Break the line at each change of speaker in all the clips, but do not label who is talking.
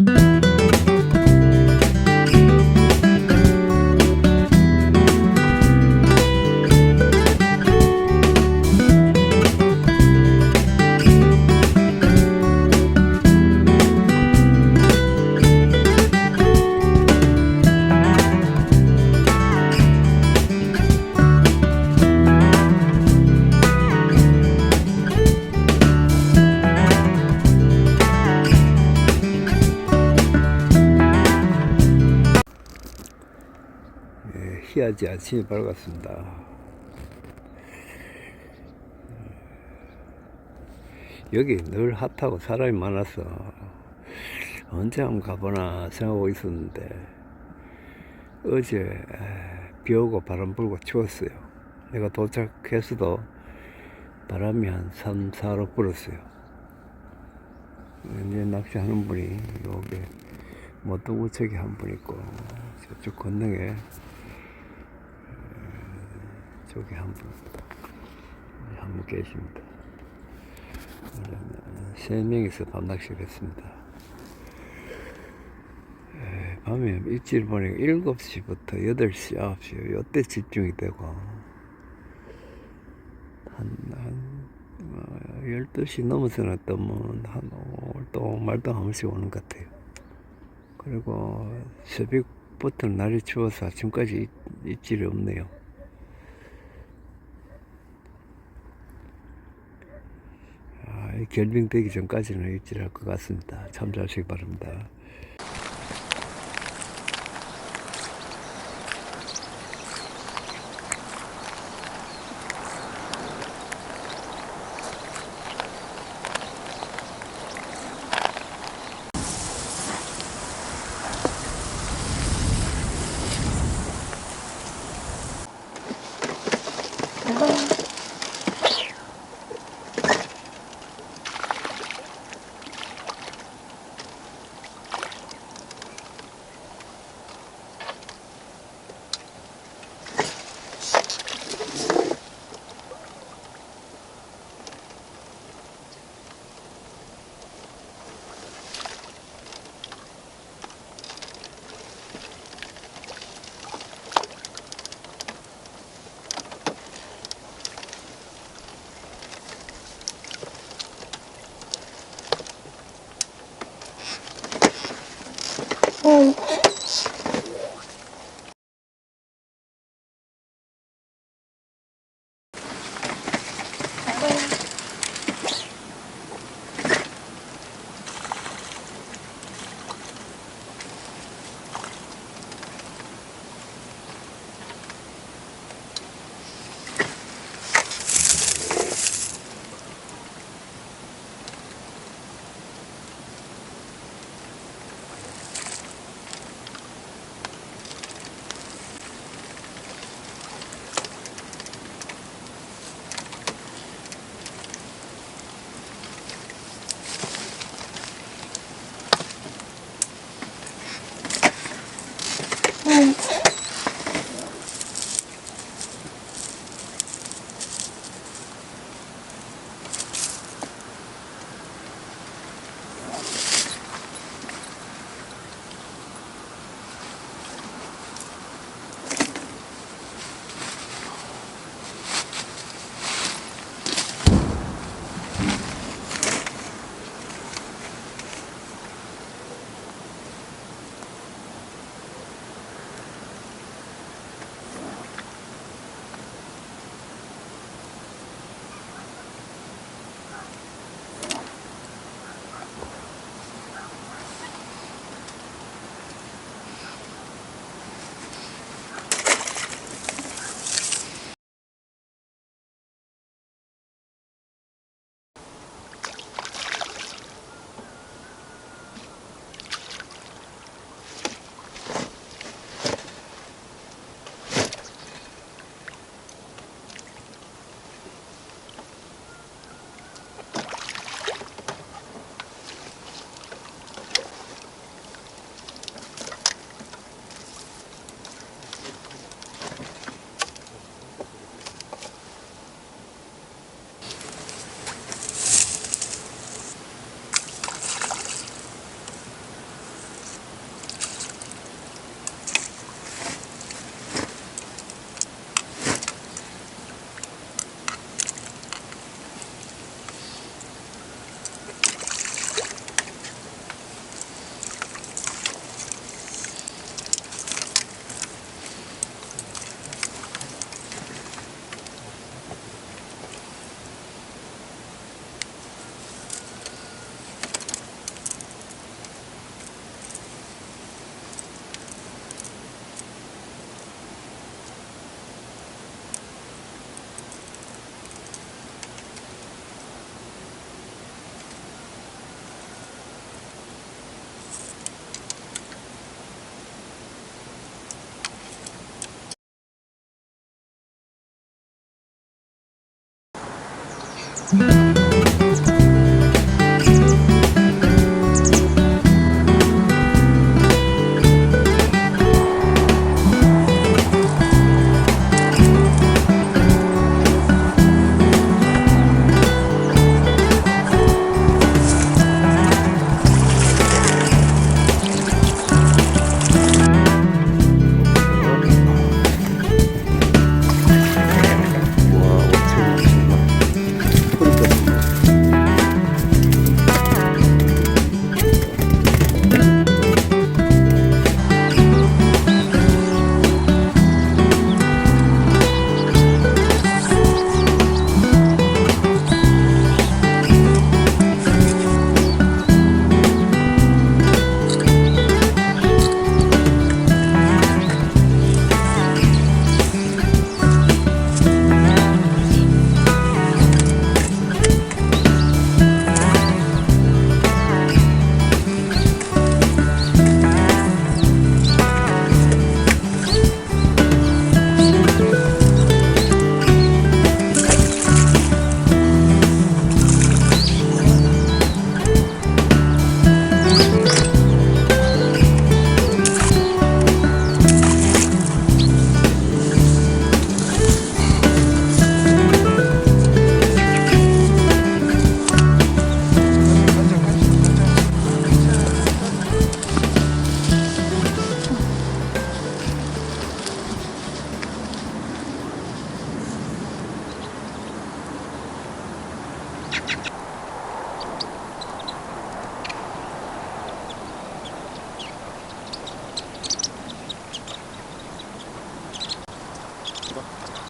예, 희하지 아침이 밝았습니다. 여기 늘 핫하고 사람이 많아서 언제 한번 가보나 생각하고 있었는데 어제 에, 비 오고 바람 불고 추웠어요. 내가 도착해서도 바람이 한 3, 4로 불었어요. 이제 낚시하는 분이 여기 모두구책에 한 분 있고 저쪽 건너에 저기 한 분, 한 분 계십니다. 세 명이서 밤낚시를 했습니다. 에, 밤에 일찍 보니까 7시부터 8시, 9시, 요때 집중이 되고, 한, 한, 어, 12시 넘어서는 또 뭐, 한, 오- 또 말도 한 번씩 오는 것 같아요. 그리고 새벽부터 날이 추워서 아침까지 있- 입질이 없네요. 아, 이 결빙되기 전까지는 입질할 것 같습니다. 참조하시기 바랍니다.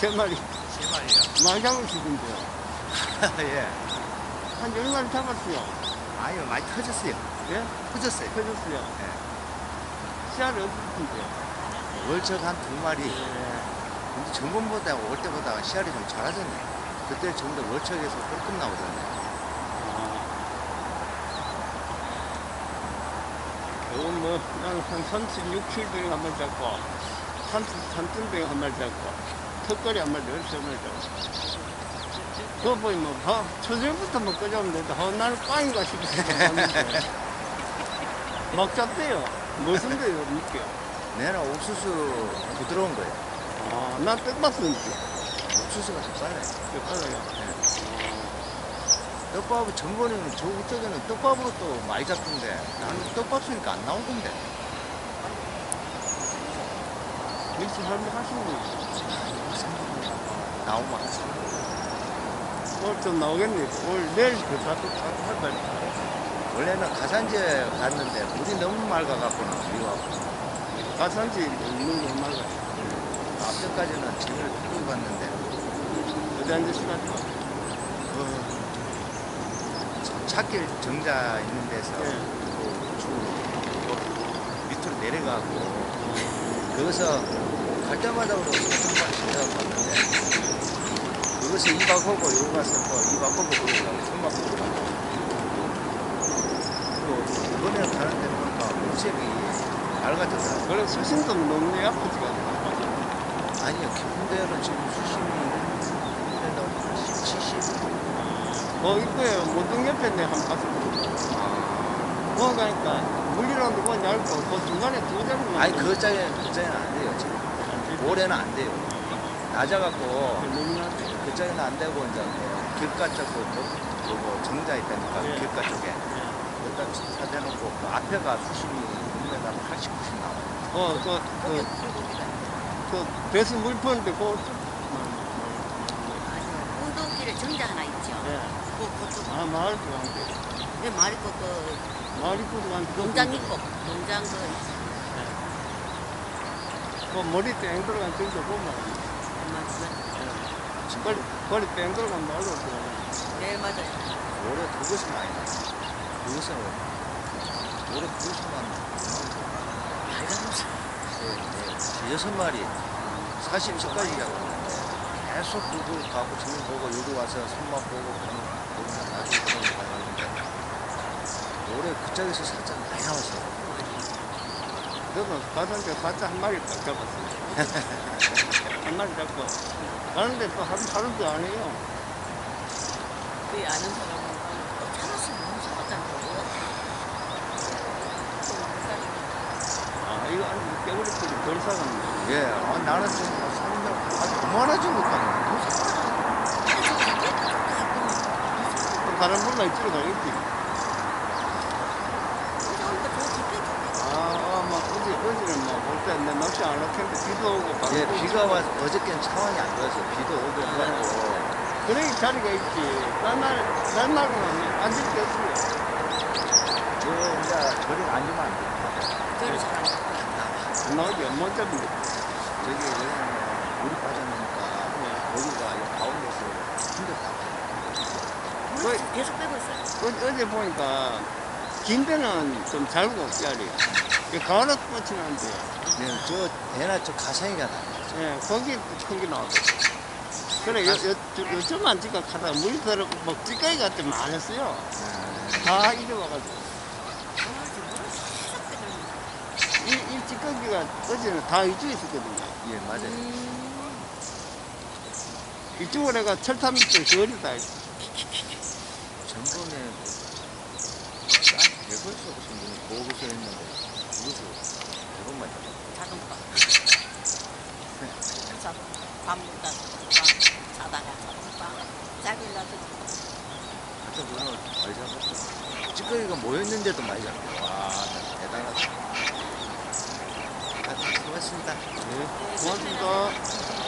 세 마리.
세 마리요.
많이 잡으시던데요.
예.
한 열 마리 잡았어요.
아니요, 많이 터졌어요.
예?
터졌어요.
터졌어요.
예.
씨알이 없었던데요.
월척 한 두 마리.
예.
근데 전번보다 올 때보다 씨알이 좀 작아졌네. 그때 전부 다 월척에서 꿀끔 나오던데.
요건 뭐, 나는 한 36, 7등에 한 마리 잡고, 33등에 한 마리 잡고, 턱걸이 한 마리, 열세 마리 잡고. 그거 보니 뭐, 하, 초절부터 뭐 끄잡으면 되는데, 하, 나는 꽝인가 싶어서. 막 잡대요. 무슨 데요, 믿겨.
내는 옥수수 부드러운 거예요.
아, 난 떡봤었는데.
옥수수가 좀 빨라요.
빨라요.
떡밥은 전번에는 저쪽에는 떡밥으로 또 많이 잡던데 나는 떡밥 쓰니까 안 나오던데.
일찍 할머 하시는 거예요.
나오면.
오늘 좀 나오겠네. 오늘 내일 그 자꾸 할 말.
원래는 가산지에 갔는데 물이 너무 맑아갖고는 미워하고
가산지 있는 거 얼마가
앞전까지는 집을 끌고 갔는데
어디 좀.
그 찻길 정자 있는 데서
예.
그 주, 밑으로 내려가고 거기서 갈 때마다 우리 소통만 지나고 갔는데 거기서 이박하고 여기 가서 또 이박하고 거기 가고 손막 보고 가고 또 이번에 가는 데 보니까 물색이 맑아졌더라고요.
그래 수심도 너무 내 아프지가 않아.
아니요 데는 지금 수심이 80, 70
어 이거에 모든 옆에 내한 가서
아,
뭐 가니까 물이랑 누가 얇고 그 중간에 두 자리만.
아니 그 짝에 그 짝에는 안 돼요 지금 올해는 안 돼요 낮아갖고. 그 짝에는 안 되고 이제 그 길가 쪽 그, 그, 그, 뭐 정자 있다니까
예.
길가 쪽에 여기다 사대놓고 그 앞에가 수심이 6m 80, 90 나와요
어그 그 그, 그 배수 물 푸는데 그
운동길에 정자 하나 있죠.
예.
그, 그쪽,
아 마을 쪽한테
왜 말이 그, 그,
마을 한테
농장 있고, 농장 그,
그 머리 땡 들어간 정도 보면
엄마 그,
머리 머리 땡 들어간 말로 그
네, 맞아요.
올해 그것이 많이 나요 그것은 올해 그것만 네, 여섯 마리. 40초까지 잡았는데 계속 그거 가고 저기 보고 여기 와서 손맛 보고 그런 거 가는데 올해 그쪽에서 살짝 많이 나왔어요
저도 가산대 사자 한 마리 딱 잡았어요. 한 마리 잡고 가는데 또 하루 하루도 안 해요.
그 아는 사람은 또 찾았으면 너무 좋았잖아.
아 이거 한 깨우리 뿌리 덜 사갔네.
예, 아, 나는 좀 사는데 아주 그만하지 못하네
다른 분만. 아, 막 어제 어제는 막볼때내 낚시 안 했는데 비도 오고 바람
예. 비가 와서 어저께는 상황이 안 좋았어요 비도 오고 그러고
그래 자리가 있지. 날날 날날은 앉을 데 없어요.
저 이제 저리 앉으면 안 돼.
그걸 잘안.
안 나오지 못 잡는데.
저기 왜냐면 물이 빠졌으니까 여기가 이 가운데서 힘들다.
물을 계속 빼고 있어요.
어, 어제 보니까 긴 데는 좀 잘고 씨알이. 가을에 꽂히는데,
네, 저 대나 저 가상이가 나.
예, 거기 큰게 나왔어. 그래, 요, 요, 요, 요즘만 지가 가다가 물이 들어, 뭐, 찌꺼기 같은 많았어요. 다 잊어와가지고. 이, 이 찌꺼기가 어제는 다 이쪽에 있었거든요.
예, 맞아요.
이쪽으로 내가 철탑 밑에 저리다.
전번에 싼 대걸서 무슨 분이 보고서 했는데 그것을 대본만
자동차. 그래서 밥 먹다, 자다가 놔두고.
하여튼 그거는 많이 잡았어. 찌꺼기가 모였는데도 많이 잡고. 와, 나 대단하다. 하여튼 수고했습니다.
네, 고맙습니다.